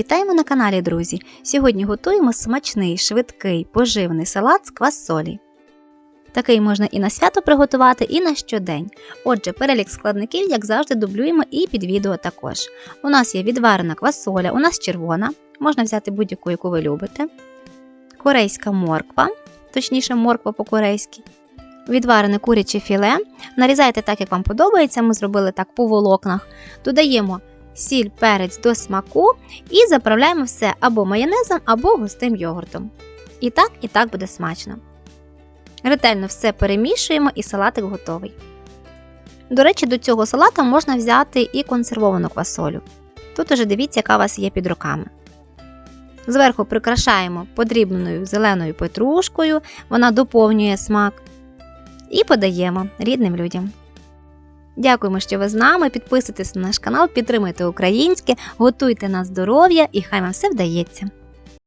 Вітаємо на каналі, друзі! Сьогодні готуємо смачний, швидкий, поживний салат з квасолі. Такий можна і на свято приготувати, і на щодень. Отже, перелік складників, як завжди, дублюємо і під відео також. У нас є відварена квасоля, у нас червона, можна взяти будь-яку, яку ви любите. Корейська морква, точніше, морква по-корейськи. Відварене куряче філе. Нарізайте так, як вам подобається. Ми зробили так по волокнах. Додаємо сіль, перець до смаку і заправляємо все або майонезом, або густим йогуртом. І так, і так буде смачно. Ретельно все перемішуємо і салатик готовий. До речі, до цього салата можна взяти і консервовану квасолю. Тут уже дивіться, яка у вас є під руками. Зверху прикрашаємо подрібненою зеленою петрушкою, вона доповнює смак. І подаємо рідним людям. Дякуємо, що ви з нами. Підписуйтесь на наш канал, підтримуйте українське, готуйте на здоров'я і хай вам все вдається.